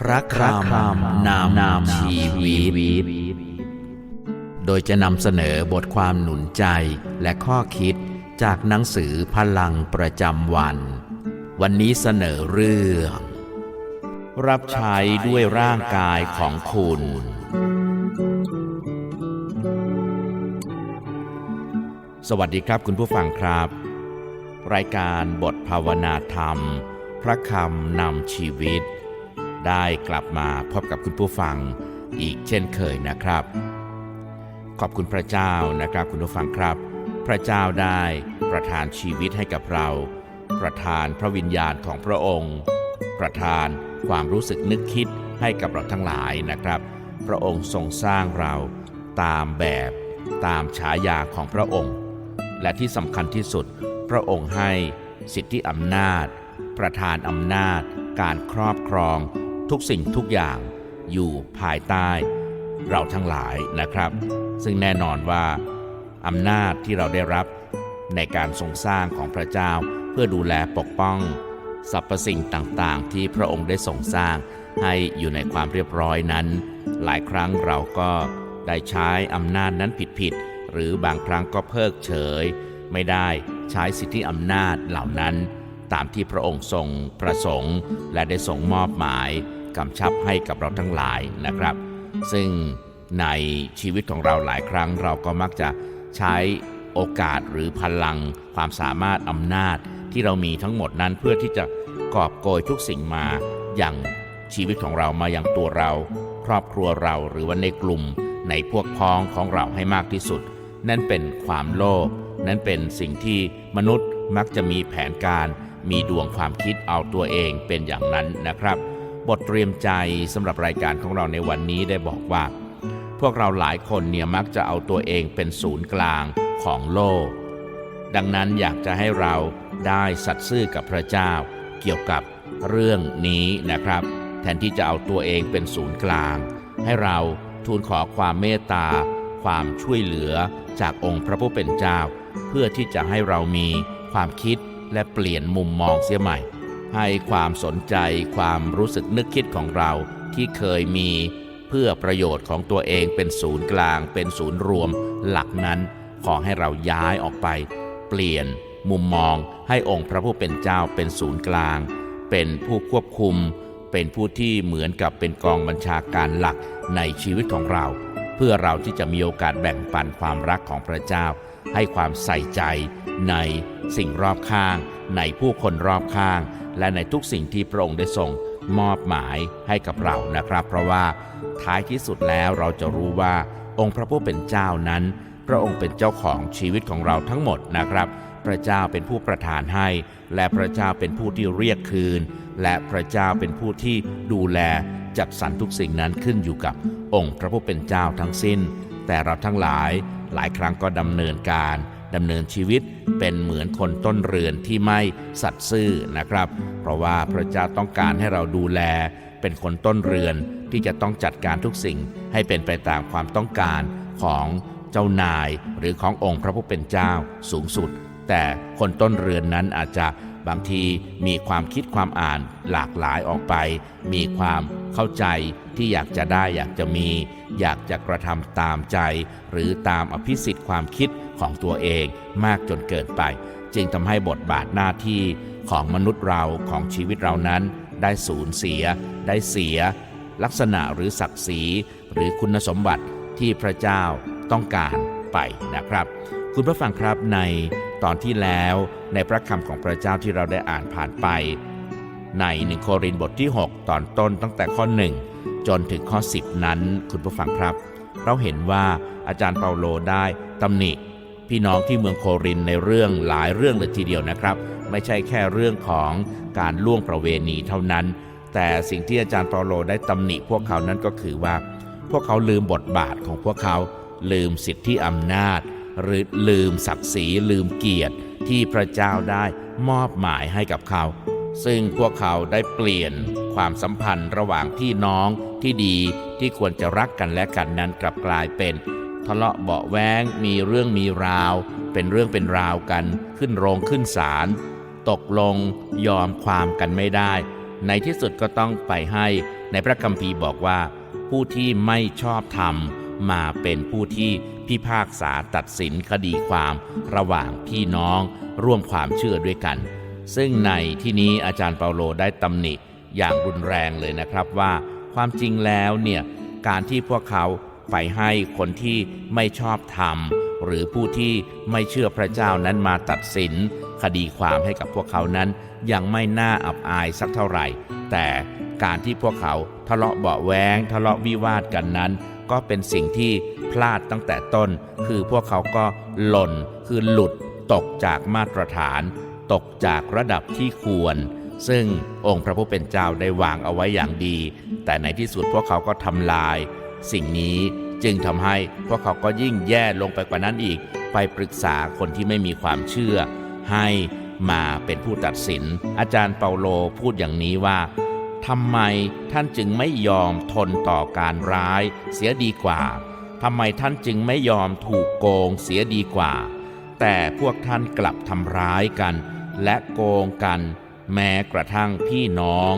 พระคำนามนามชีวิต โดยจะนำเสนอบทความหนุนใจและข้อคิดจากหนังสือพลังประจำวัน วันนี้เสนอเรื่อง รับใช้ด้วยร่างกายของคุณ สวัสดีครับคุณผู้ฟังครับ รายการบทภาวนาธรรม พระคำนำชีวิต ได้กลับมาพบกับคุณผู้ฟังอีกเช่นเคยนะครับ ขอบคุณพระเจ้านะครับคุณผู้ฟังครับ พระเจ้าได้ประทานชีวิตให้กับเรา ประทานพระวิญญาณของพระองค์ ประทานความรู้สึกนึกคิดให้กับเราทั้งหลายนะครับ พระองค์ทรงสร้างเราตามแบบตามฉายาของพระองค์ และที่สำคัญที่สุดพระองค์ให้สิทธิอำนาจ ประทานอำนาจ การครอบครอง ทุกสิ่งทุกอย่างอยู่ภายใต้เราทั้งหลายนะครับ ซึ่งแน่นอนว่าอำนาจที่เราได้รับในการทรงสร้างของพระเจ้าเพื่อดูแลปกป้องสรรพสิ่งต่างๆ ที่พระองค์ได้ทรงสร้างให้อยู่ในความเรียบร้อยนั้น หลายครั้งเราก็ได้ใช้อำนาจนั้นผิดๆหรือบางครั้งก็เพิกเฉย ไม่ได้ใช้สิทธิอำนาจเหล่านั้น ตามที่พระองค์ทรงประสงค์ และได้ทรงมอบหมาย กำชับให้กับเราทั้งหลายนะครับ ซึ่งในชีวิตของเราหลายครั้งเราก็มักจะใช้โอกาสหรือพลัง ความสามารถอำนาจที่เรามีทั้งหมดนั้นเพื่อที่จะกอบโกยทุกสิ่งมาอย่างชีวิตของเรามาอย่างตัวเรา ครอบครัวเราหรือว่าในกลุ่มในพวกพ้องของเราให้มากที่สุด นั่นเป็นความโลภนั่นเป็นสิ่งที่มนุษย์มักจะมีแผนการ มีดวงความคิดเอาตัวเองเป็นอย่างนั้นนะครับ บทเตรียมใจสำหรับรายการของเราในวันนี้ได้บอกว่า พวกเราหลายคนเนี่ยมักจะเอาตัวเองเป็นศูนย์กลางของโลก ดังนั้นอยากจะให้เราได้สัตย์ซื่อกับพระเจ้า เกี่ยวกับเรื่องนี้นะครับ แทนที่จะเอาตัวเองเป็นศูนย์กลาง ให้เราทูลขอความเมตตา ความช่วยเหลือจากองค์พระผู้เป็นเจ้า เพื่อที่จะให้เรามีความคิดและเปลี่ยนมุมมองเสียใหม่ ให้ความสนใจความรู้สึกนึกคิดของเราที่เคยมีเพื่อประโยชน์ของตัวเองเป็นศูนย์กลาง เป็นศูนย์รวม หลักนั้นขอให้เราย้ายออกไป เปลี่ยน มุมมองให้องค์พระผู้เป็นเจ้าเป็นศูนย์กลาง เป็นผู้ควบคุม เป็นผู้ที่เหมือนกับเป็นกองบัญชาการหลักในชีวิตของเรา เพื่อเราที่จะมีโอกาสแบ่งปันความรักของพระเจ้า ให้ความใส่ใจในสิ่งรอบข้าง ในผู้คนรอบข้าง และในทุกสิ่งที่พระองค์ได้ทรงมอบหมายให้กับเรานะครับ เพราะว่าท้ายที่สุดแล้วเราจะรู้ว่าองค์พระผู้เป็นเจ้านั้น พระองค์เป็นเจ้าของชีวิตของเราทั้งหมดนะครับ พระเจ้าเป็นผู้ประทานให้ และพระเจ้าเป็นผู้ที่เรียกคืน และพระเจ้าเป็นผู้ที่ดูแลจัดสรรทุกสิ่งนั้นขึ้นอยู่กับองค์พระผู้เป็นเจ้าทั้งสิ้น แต่เราทั้งหลายหลายครั้งก็ดำเนินการ ดำเนินชีวิตเป็นเหมือนคนต้นเรือนที่ไม่สัตย์ซื่อนะครับ เพราะว่าพระเจ้าต้องการให้เราดูแล เป็นคนต้นเรือนที่จะต้องจัดการทุกสิ่งให้เป็นไปตามความต้องการของเจ้านายหรือขององค์พระผู้เป็นเจ้าสูงสุด แต่คนต้นเรือนนั้นอาจจะบางทีมีความคิดความอ่านหลากหลายออกไป มีความเข้าใจที่อยากจะได้อยากจะมี อยากจะกระทำตามใจ หรือตามอภิสิทธิ์ความคิด ของตัวเองมากจนเกินไป จึงทำให้บทบาทหน้าที่ของมนุษย์เราของชีวิตเรานั้น ได้สูญเสีย ได้เสีย ลักษณะหรือศักดิ์ศรีหรือคุณสมบัติที่พระเจ้าต้องการไปนะครับ คุณผู้ฟังครับในตอนที่แล้วในพระคำของพระเจ้าที่เราได้อ่านผ่านไป ในหนึ่งโครินบทที่ 6 ตอนต้นตั้งแต่ข้อ 1 จนถึงข้อ 10 นั้น คุณผู้ฟังครับ เราเห็นว่าอาจารย์เปาโลได้ตำหนิ พี่น้องที่เมืองโครินในเรื่องหลายเรื่องเลยทีเดียวนะครับ ไม่ใช่แค่เรื่องของการล่วงประเวณีเท่านั้น แต่สิ่งที่อาจารย์เปาโลได้ตำหนิพวกเขานั้นก็คือว่า พวกเขาลืมบทบาทของพวกเขาลืมสิทธิอำนาจ หรือลืมศักดิ์ศรีลืมเกียรติที่พระเจ้าได้มอบหมายให้กับเขา ซึ่งพวกเขาได้เปลี่ยนความสัมพันธ์ระหว่างพี่น้องที่ดีที่ควรจะรักกันและกันนั้นกลับกลายเป็น ทะเลาะเบาแว้งมีเรื่องมีราว เป็นเรื่องเป็นราวกัน ขึ้นโรงขึ้นศาลตกลงยอมความกันไม่ได้ ในที่สุดก็ต้องไปให้ในพระคัมภีร์บอกว่า ผู้ที่ไม่ชอบธรรมมาเป็นผู้ที่พิพากษาตัดสินคดีความระหว่างพี่น้องร่วมความเชื่อด้วยกัน ซึ่งในที่นี้อาจารย์เปาโลได้ตำหนิอย่างรุนแรงเลยนะครับว่า ความจริงแล้วเนี่ยการที่พวกเขา ไปให้คนที่ไม่ชอบธรรม หรือผู้ที่ไม่เชื่อพระเจ้านั้นมาตัดสิน คดีความให้กับพวกเขานั้น ยังไม่น่าอับอายสักเท่าไหร่ แต่การที่พวกเขาทะเลาะเบาะแว้งทะเลาะวิวาทกันนั้น ก็เป็นสิ่งที่พลาดตั้งแต่ต้น คือพวกเขาก็หล่นคือหลุดตกจากมาตรฐาน ตกจากระดับที่ควร ซึ่งองค์พระผู้เป็นเจ้าได้วางเอาไว้อย่างดี แต่ในที่สุดพวกเขาก็ทำลาย สิ่งนี้จึงทำให้พวกเขาก็ยิ่งแย่ลงไปกว่านั้นอีก ไปปรึกษาคนที่ไม่มีความเชื่อ ให้มาเป็นผู้ตัดสิน อาจารย์เปาโลพูดอย่างนี้ว่าทำไมท่านจึงไม่ยอมทนต่อการร้ายเสียดีกว่าทำไมท่านจึงไม่ยอมถูกโกงเสียดีกว่า แต่พวกท่านกลับทำร้ายกัน และโกงกัน แม้กระทั่งพี่น้อง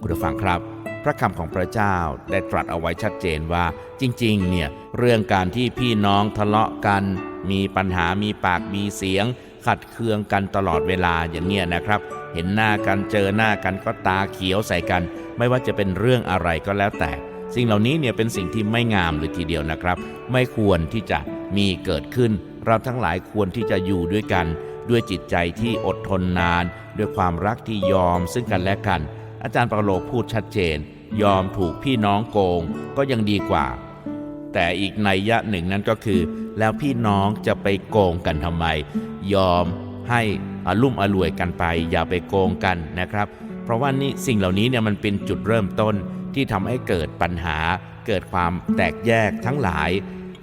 คุณผู้ฟังครับ ระคำของพระเจ้าได้ตรัสเอาไว้ชัดเจนว่า จริงๆ เนี่ยเรื่องการที่พี่น้องทะเลาะกัน มีปัญหามีปากมีเสียง ขัดเคืองกันตลอดเวลาอย่างเนี้ยนะครับ เห็นหน้ากันเจอหน้ากันก็ตาเขียวใส่กัน ไม่ว่าจะเป็นเรื่องอะไรก็แล้วแต่ สิ่งเหล่านี้เนี่ยเป็นสิ่งที่ไม่งามเลยทีเดียวนะครับ ไม่ควรที่จะมีเกิดขึ้น เราทั้งหลายควรที่จะอยู่ด้วยกัน ด้วยจิตใจที่อดทนนาน ด้วยความรักที่ยอมซึ่งกันและกัน อาจารย์เปาโลพูดชัดเจน ยอมถูกพี่น้องโกงก็ยังดีกว่า แต่อีกในยะหนึ่งนั้นก็คือ แล้วพี่น้องจะไปโกงกันทำไม ยอมให้อารุ่มอรวยกันไป อย่าไปโกงกันนะครับ เพราะว่านี่สิ่งเหล่านี้เนี่ยมันเป็นจุดเริ่มต้นที่ทำให้เกิดปัญหา เกิดความแตกแยกทั้งหลาย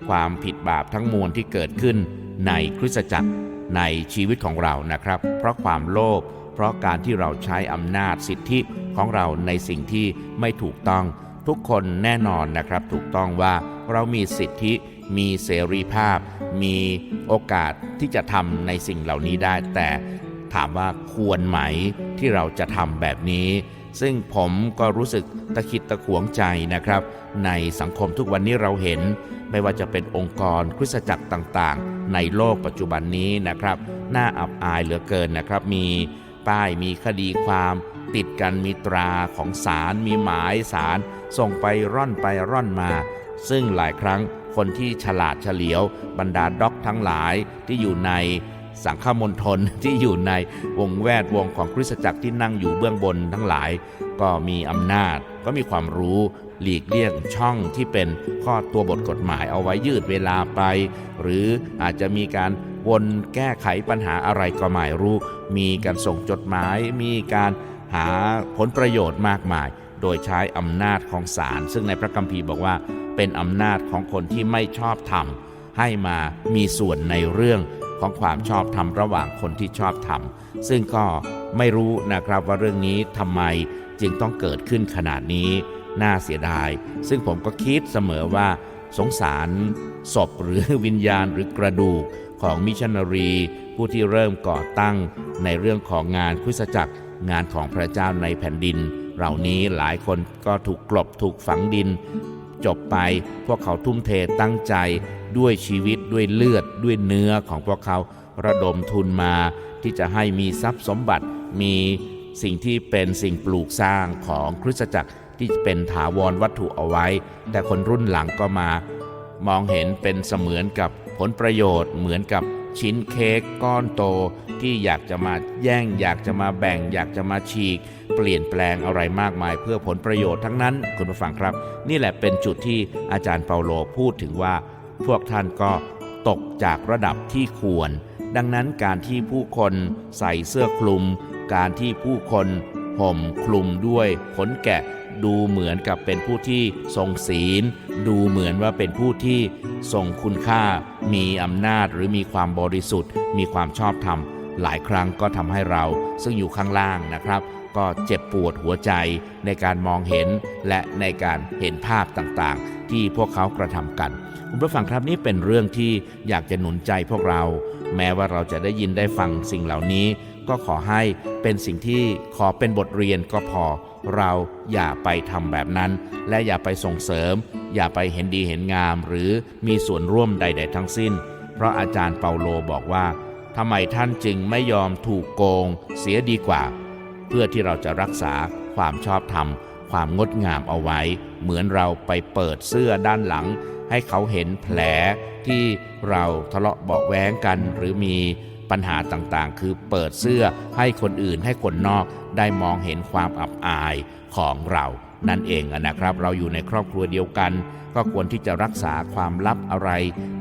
ความผิดบาปทั้งมวลที่เกิดขึ้นในคริสตจักรในชีวิตของเรานะครับ เพราะความโลภ เพราะการที่เราใช้อำนาจสิทธิของเราในสิ่งที่ไม่ถูกต้อง ทุกคนแน่นอนนะครับถูกต้องว่าเรามีสิทธิมีเสรีภาพ มีโอกาสที่จะทำในสิ่งเหล่านี้ได้ แต่ถามว่าควรไหมที่เราจะทำแบบนี้ ซึ่งผมก็รู้สึกตะคิดตะขวงใจนะครับ ในสังคมทุกวันนี้เราเห็น ไม่ว่าจะเป็นองค์กรคริสตจักรต่างๆ ในโลกปัจจุบันนี้นะครับ น่าอับอายเหลือเกินนะครับมี ป้ายมีคดีความ ติดกันมีตราของศาลมีหมายศาลส่งไปร่อนไปร่อนมา ซึ่งหลายครั้งคนที่ฉลาดเฉลียว บรรดาด็อกทั้งหลายที่อยู่ในสังฆมณฑลที่อยู่ในวงแวดวงของคริสตจักรที่นั่งอยู่เบื้องบนทั้งหลาย ก็มีอำนาจก็มีความรู้หลีกเลี่ยงช่องที่เป็นข้อตัวบทกฎหมายเอาไว้ยืดเวลาไป หรืออาจจะมีการ วนแก้ไขปัญหาอะไรก็ไม่รู้ มีการส่งจดหมาย มีการหาผลประโยชน์มากมาย โดยใช้อำนาจของศาลซึ่งในพระคัมภีร์บอกว่า เป็นอำนาจของคนที่ไม่ชอบธรรมให้มามีส่วนในเรื่องของความชอบธรรมระหว่างคนที่ชอบธรรมซึ่งก็ไม่รู้นะครับว่าเรื่องนี้ทำไมจึงต้องเกิดขึ้นขนาดนี้ น่าเสียดาย ซึ่งผมก็คิดเสมอว่าสงสารศพหรือวิญญาณหรือกระดูก ของมิชชันนารี ผู้ที่เริ่มก่อตั้งในเรื่องของงานคริสตจักร งานของพระเจ้าในแผ่นดิน เหล่านี้หลายคนก็ถูกกลบถูกฝังดิน จบไปพวกเขาทุ่มเทตั้งใจด้วยชีวิตด้วยเลือดด้วยเนื้อของพวกเขาระดมทุนมา ที่จะให้มีทรัพย์สมบัติมีสิ่งที่เป็นสิ่งปลูกสร้างของคริสตจักรที่เป็นถาวรวัตถุเอาไว้ แต่คนรุ่นหลังก็มามองเห็นเป็นเสมือนกับ ผลประโยชน์เหมือนกับชิ้นเค้กก้อนโตที่อยากจะมาแย่ง อยากจะมาแบ่ง อยากจะมาฉีก เปลี่ยนแปลงอะไรมากมาย เพื่อผลประโยชน์ทั้งนั้น คุณผู้ฟังครับ นี่แหละเป็นจุดที่อาจารย์เปาโลพูดถึงว่า พวกท่านก็ตกจากระดับที่ควร ดังนั้นการที่ผู้คนใส่เสื้อคลุม การที่ผู้คนห่มคลุมด้วยขนแกะ ดูเหมือนกับเป็นผู้ที่ทรงศีล ดูเหมือนว่าเป็นผู้ที่ทรงคุณค่า มีอำนาจหรือมีความบริสุทธิ์ มีความชอบธรรม หลายครั้งก็ทำให้เรา ซึ่งอยู่ข้างล่างนะครับ ก็เจ็บปวดหัวใจในการมองเห็นและในการเห็นภาพต่างๆ ที่พวกเขากระทำกันคุณผู้ฟังครับนี่เป็นเรื่องที่อยากจะหนุนใจพวกเรา แม้ว่าเราจะได้ยินได้ฟังสิ่งเหล่านี้ ก็ขอให้เป็นสิ่งที่ขอเป็นบทเรียนก็พอ เราอย่าไปทำแบบนั้น และอย่าไปส่งเสริม อย่าไปเห็นดีเห็นงาม หรือมีส่วนร่วมใด ๆ ทั้งสิ้น เพราะอาจารย์เปาโลบอกว่าทำไมท่านจึงไม่ยอมถูกโกง เสียดีกว่า เพื่อที่เราจะรักษาความชอบธรรม ความงดงามเอาไว้ เหมือนเราไปเปิดเสื้อด้านหลัง ให้เขาเห็นแผลที่เราทะเลาะเบาะแว้งกันหรือมี ปัญหาต่างๆ คือเปิดเสื้อให้คนอื่นให้คนนอกได้มองเห็นความอับอายของเรานั่นเองนะครับ เราอยู่ในครอบครัวเดียวกัน ก็ควรที่จะรักษาความลับอะไร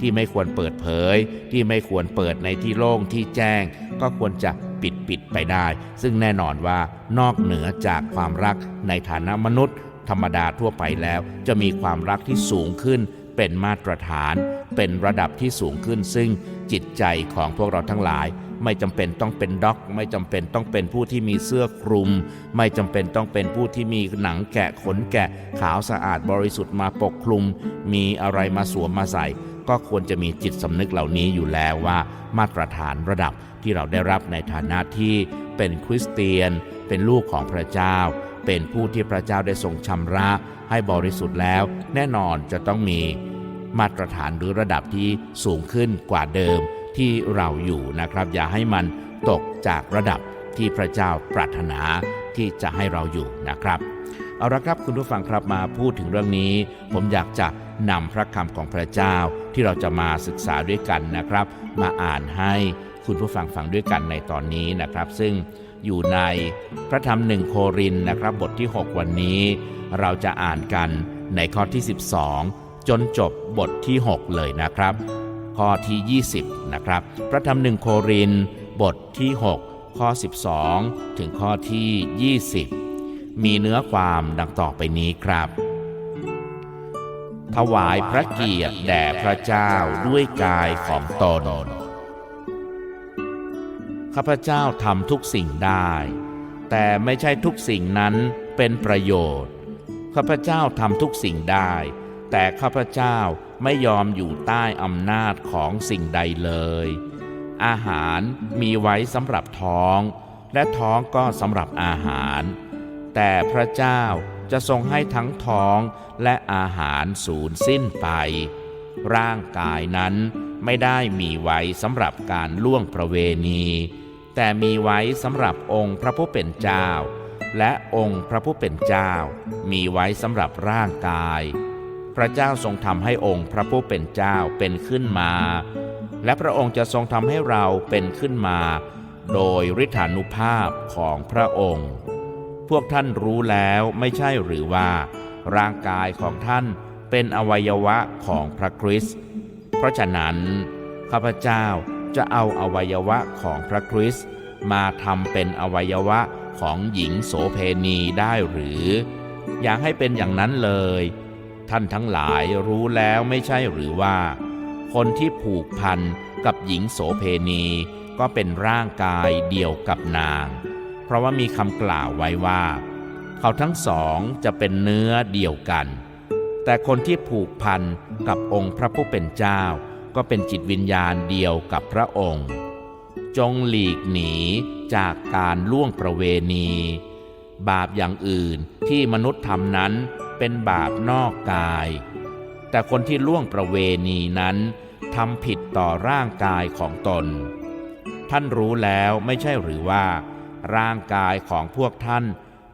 ที่ไม่ควรเปิดเผย ที่ไม่ควรเปิดในที่โล่งที่แจ้ง ก็ควรจะปิดปิดไปได้ ซึ่งแน่นอนว่านอกเหนือจากความรักในฐานะมนุษย์ ธรรมดาทั่วไปแล้ว จะมีความรักที่สูงขึ้น เป็นมาตรฐาน เป็นระดับที่สูงขึ้น ซึ่ง จิตใจของพวกเราทั้งหลาย ไม่จำเป็นต้องเป็นด็อก ไม่จำเป็นต้องเป็นผู้ที่มีเสื้อคลุม ไม่จำเป็นต้องเป็นผู้ที่มีหนังแกะขนแกะขาวสะอาดบริสุทธิ์มาปกคลุม มีอะไรมาสวมมาใส่ ก็ควรจะมีจิตสำนึกเหล่านี้อยู่แล้วว่า มาตรฐานระดับที่เราได้รับในฐานะที่เป็นคริสเตียน เป็นลูกของพระเจ้า เป็นผู้ที่พระเจ้าได้ทรงชำระให้บริสุทธิ์แล้ว แน่นอนจะต้องมี มาตรฐานหรือระดับที่สูงขึ้นกว่าเดิมที่เราอยู่นะครับ อย่าให้มันตกจากระดับที่พระเจ้าปรารถนาที่จะให้เราอยู่นะครับ เอาละครับคุณผู้ฟังครับมาพูดถึงเรื่องนี้ ผมอยากจะนำพระคำของพระเจ้าที่เราจะมาศึกษาด้วยกันนะครับ มาอ่านให้คุณผู้ฟังฟังด้วยกันในตอนนี้นะครับ ซึ่งอยู่ในพระธรรมหนึ่งโครินนะครับ บทที่ 6 วันนี้ เราจะอ่านกันในข้อที่ 12 จนจบบทที่ 6 เลยนะครับ ข้อที่ 20 นะครับ พระธรรมหนึ่งโครินบทที่ 6 ข้อ 12 ถึงข้อที่ 20 มีเนื้อความดังต่อไปนี้ครับ ถวายพระเกียรติแด่พระเจ้าด้วยกายของตนข้าพเจ้าทำทุกสิ่งได้ แต่ไม่ใช่ทุกสิ่งนั้นเป็นประโยชน์ข้าพเจ้าทำทุกสิ่งได้ แต่ข้าพเจ้าไม่ยอมอยู่ใต้อำนาจของสิ่งใดเลย อาหารมีไว้สำหรับท้อง และท้องก็สำหรับอาหาร แต่พระเจ้าจะทรงให้ทั้งท้องและอาหารสูญสิ้นไป ร่างกายนั้นไม่ได้มีไว้สำหรับการล่วงประเวณี แต่มีไว้สำหรับองค์พระผู้เป็นเจ้า และองค์พระผู้เป็นเจ้า มีไว้สำหรับร่างกาย พระเจ้าทรงทำให้องค์พระผู้เป็นเจ้าเป็นขึ้นมา และพระองค์จะทรงทำให้เราเป็นขึ้นมา โดยฤทธานุภาพของพระองค์ พวกท่านรู้แล้วไม่ใช่หรือว่า ร่างกายของท่านเป็นอวัยวะของพระคริสต์เพราะฉะนั้น ข้าพเจ้าจะเอาอวัยวะของพระคริสต์มาทำเป็นอวัยวะของหญิงโสเพณีได้หรือ อยากให้เป็นอย่างนั้นเลย ท่านทั้งหลายรู้แล้วไม่ใช่หรือว่า คนที่ผูกพันกับหญิงโสเพณีก็เป็นร่างกายเดียวกับนาง เพราะว่ามีคำกล่าวไว้ว่า เขาทั้งสองจะเป็นเนื้อเดียวกัน แต่คนที่ผูกพันกับองค์พระผู้เป็นเจ้า ก็เป็นจิตวิญญาณเดียวกับพระองค์ จงหลีกหนีจากการล่วงประเวณี บาปอย่างอื่นที่มนุษย์ทำนั้น เป็นบาปนอกกาย แต่คนที่ล่วงประเวณีนั้นทำผิดต่อร่างกายของตน ท่านรู้แล้วไม่ใช่หรือว่า ร่างกายของพวกท่าน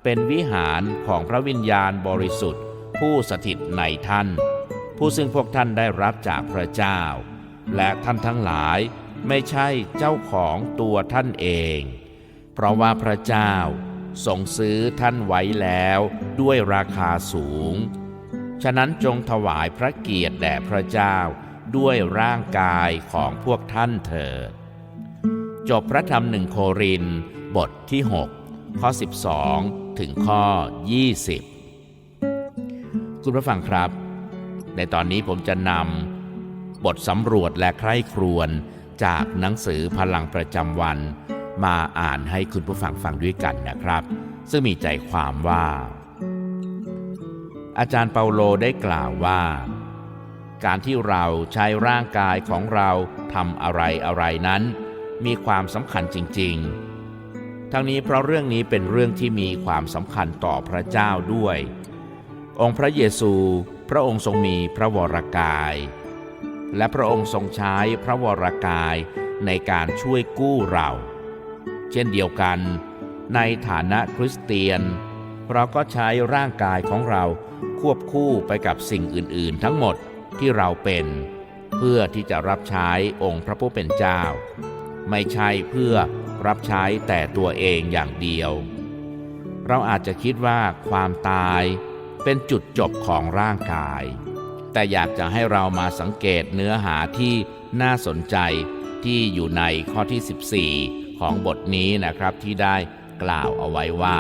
เป็นวิหารของพระวิญญาณบริสุทธิ์ ผู้สถิตในท่าน ผู้ซึ่งพวกท่านได้รับจากพระเจ้า และท่านทั้งหลายไม่ใช่เจ้าของตัวท่านเอง เพราะว่าพระเจ้า ทรงซื้อท่านไว้แล้วด้วยราคาสูง ฉะนั้นจงถวายพระเกียรติแด่พระเจ้าด้วยร่างกายของพวกท่านเถิด จบพระธรรมหนึ่งโครินบทที่ 6 ข้อ 12 ถึงข้อ 20 คุณผู้ฟังครับ ในตอนนี้ผมจะนำบทสำรวจและใคร่ครวญจากหนังสือพลังประจำวัน มาอ่านให้คุณผู้ฟังฟังด้วยกันนะครับ ซึ่งมีใจความว่า อาจารย์เปาโลได้กล่าวว่า การที่เราใช้ร่างกายของเราทำอะไรอะไรนั้น มีความสำคัญจริง ๆ ทั้งนี้เพราะเรื่องนี้เป็นเรื่องที่มีความสำคัญต่อพระเจ้าด้วย องค์พระเยซู พระองค์ทรงมีพระวรกาย และพระองค์ทรงใช้พระวรกายในการช่วยกู้เรา เช่นเดียวกัน ในฐานะคริสเตียน เราก็ใช้ร่างกายของเราควบคู่ไปกับสิ่งอื่น ๆ ทั้งหมดที่เราเป็น เพื่อที่จะรับใช้องค์พระผู้เป็นเจ้า ไม่ใช่เพื่อรับใช้แต่ตัวเองอย่างเดียว เราอาจจะคิดว่าความตายเป็นจุดจบของร่างกาย แต่อยากจะให้เรามาสังเกตเนื้อหาที่น่าสนใจที่อยู่ในข้อที่ 14 ของบทนี้นะครับที่ได้กล่าวเอาไว้ว่า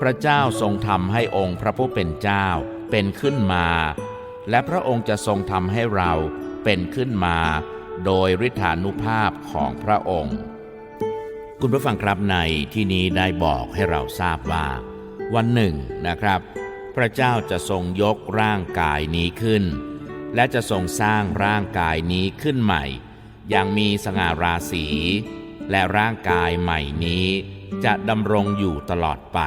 พระเจ้าทรงทำให้องค์พระผู้เป็นเจ้าเป็นขึ้นมา และพระองค์จะทรงทำให้เราเป็นขึ้นมา โดยฤทธานุภาพของพระองค์ คุณผู้ฟังครับในที่นี้ได้บอกให้เราทราบว่า วันหนึ่งนะครับ พระเจ้าจะทรงยกร่างกายนี้ขึ้น และจะทรงสร้างร่างกายนี้ขึ้นใหม่ อย่างมีสง่าราศี และร่างกายใหม่นี้จะดำรงอยู่ตลอดไป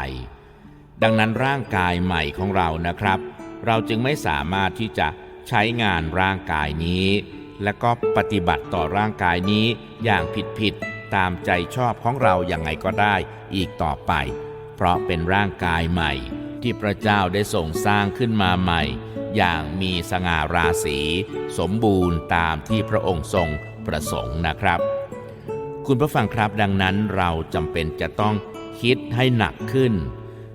ดังนั้นร่างกายใหม่ของเรานะครับ เราจึงไม่สามารถที่จะใช้งานร่างกายนี้ และก็ปฏิบัติต่อร่างกายนี้อย่างผิดๆตามใจชอบของเราอย่างไงก็ได้อีกต่อไป เพราะเป็นร่างกายใหม่ ที่พระเจ้าได้ทรงสร้างขึ้นมาใหม่ อย่างมีสง่าราศี สมบูรณ์ตามที่พระองค์ทรงประสงค์นะครับ คุณผู้ฟังครับดังนั้นเราจำเป็นจะต้องคิดให้หนักขึ้น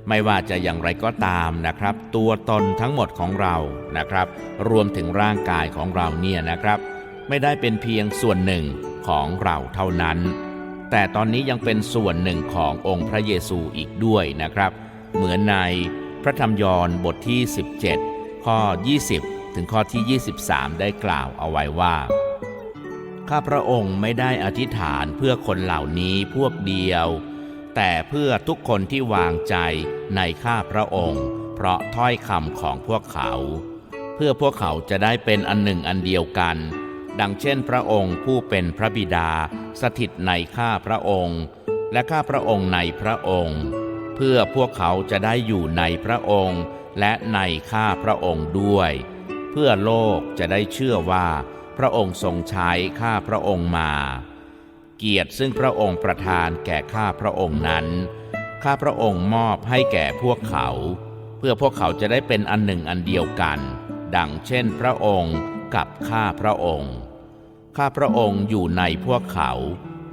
ไม่ว่าจะอย่างไรก็ตามนะครับ ตัวตนทั้งหมดของเรานะครับ รวมถึงร่างกายของเราเนี่ยนะครับ ไม่ได้เป็นเพียงส่วนหนึ่งของเราเท่านั้น แต่ตอนนี้ยังเป็นส่วนหนึ่งขององค์พระเยซูอีกด้วยนะครับ เหมือนในพระธรรมยอห์นบทที่ 17 ข้อ 20 ถึงข้อที่ 23 ได้กล่าวเอาไว้ว่า ข้าพระองค์ไม่ได้อธิษฐานเพื่อคนเหล่านี้พวกเดียว แต่เพื่อทุกคนที่วางใจในข้าพระองค์ เพราะถ้อยคำของพวกเขา เพื่อพวกเขาจะได้เป็นอันหนึ่งอันเดียวกัน ดังเช่นพระองค์ผู้เป็นพระบิดาสถิตในข้าพระองค์ และข้าพระองค์ในพระองค์ เพื่อพวกเขาจะได้อยู่ในพระองค์ และในข้าพระองค์ด้วย เพื่อโลกจะได้เชื่อว่า พระองค์ทรงใช้ข้าพระองค์มา เกียรติซึ่งพระองค์ประทานแก่ข้าพระองค์นั้น ข้าพระองค์มอบให้แก่พวกเขา เพื่อพวกเขาจะได้เป็นอันหนึ่งอันเดียวกัน ดังเช่นพระองค์กับข้าพระองค์ ข้าพระองค์อยู่ในพวกเขา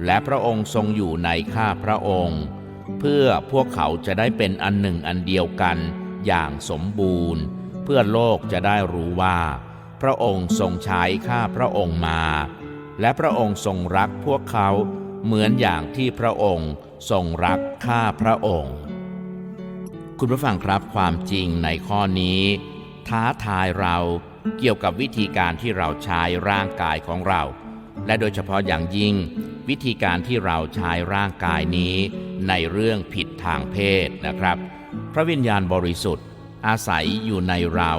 และพระองค์ทรงอยู่ในข้าพระองค์ เพื่อพวกเขาจะได้เป็นอันหนึ่งอันเดียวกันอย่างสมบูรณ์ เพื่อโลกจะได้รู้ว่า พระองค์ทรงใช้ข้าพระองค์มา และพระองค์ทรงรักพวกเขาเหมือนอย่างที่พระองค์ทรงรักข้าพระองค์ คุณผู้ฟังครับความจริงในข้อนี้ ท้าทายเราเกี่ยวกับวิธีการที่เราใช้ร่างกายของเรา และโดยเฉพาะอย่างยิ่ง วิธีการที่เราใช้ร่างกายนี้ในเรื่องผิดทางเพศนะครับ พระวิญญาณบริสุทธิ์อาศัยอยู่ในเรา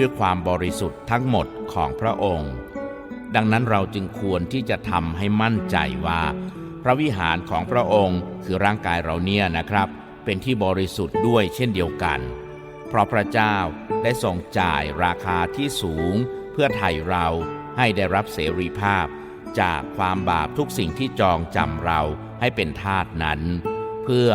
ด้วยความบริสุทธิ์ทั้งหมดของพระองค์ ดังนั้นเราจึงควรที่จะทำให้มั่นใจว่า พระวิหารของพระองค์คือร่างกายเราเนี่ยนะครับ เป็นที่บริสุทธิ์ด้วยเช่นเดียวกัน เพราะพระเจ้าได้ทรงจ่ายราคาที่สูง เพื่อไถ่เราให้ได้รับเสรีภาพ จากความบาปทุกสิ่งที่จองจำเราให้เป็นทาสนั้น เพื่อ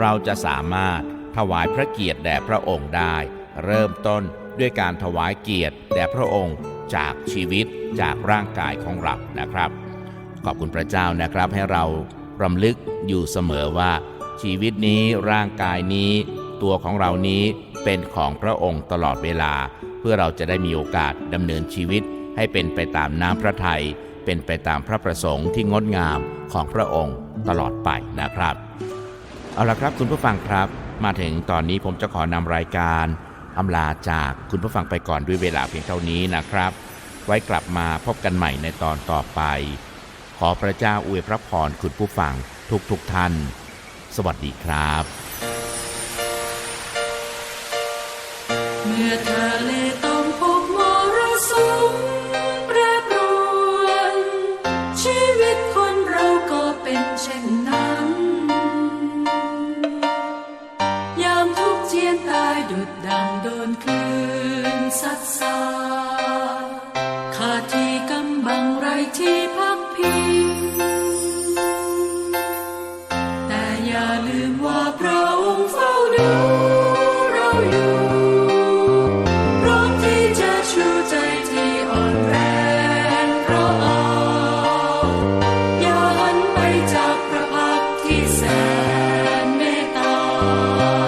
เราจะสามารถถวายพระเกียรติแด่พระองค์ได้ เริ่มต้น ด้วยการถวายเกียรติแด่พระองค์จากชีวิตจากร่างกายของเรานะครับ ขอบคุณพระเจ้านะครับให้เรารำลึกอยู่เสมอว่า ชีวิตนี้ร่างกายนี้ ตัวของเรานี้เป็นของพระองค์ตลอดเวลา เพื่อเราจะได้มีโอกาสดำเนินชีวิต ให้เป็นไปตามน้ำพระทัยเป็นไปตามพระประสงค์ที่งดงามของพระองค์ตลอดไปนะครับ เอาละครับคุณผู้ฟังครับ มาถึงตอนนี้ผมจะขอนำรายการ อำลาจากคุณผู้ฟังไปก่อนด้วยเวลาเพียงเท่านี้นะครับ ไว้กลับมาพบกันใหม่ในตอนต่อไป ขอพระเจ้าอวยพระพรคุณผู้ฟังทุกทุกๆท่าน สวัสดีครับ เมื่อทะเล love.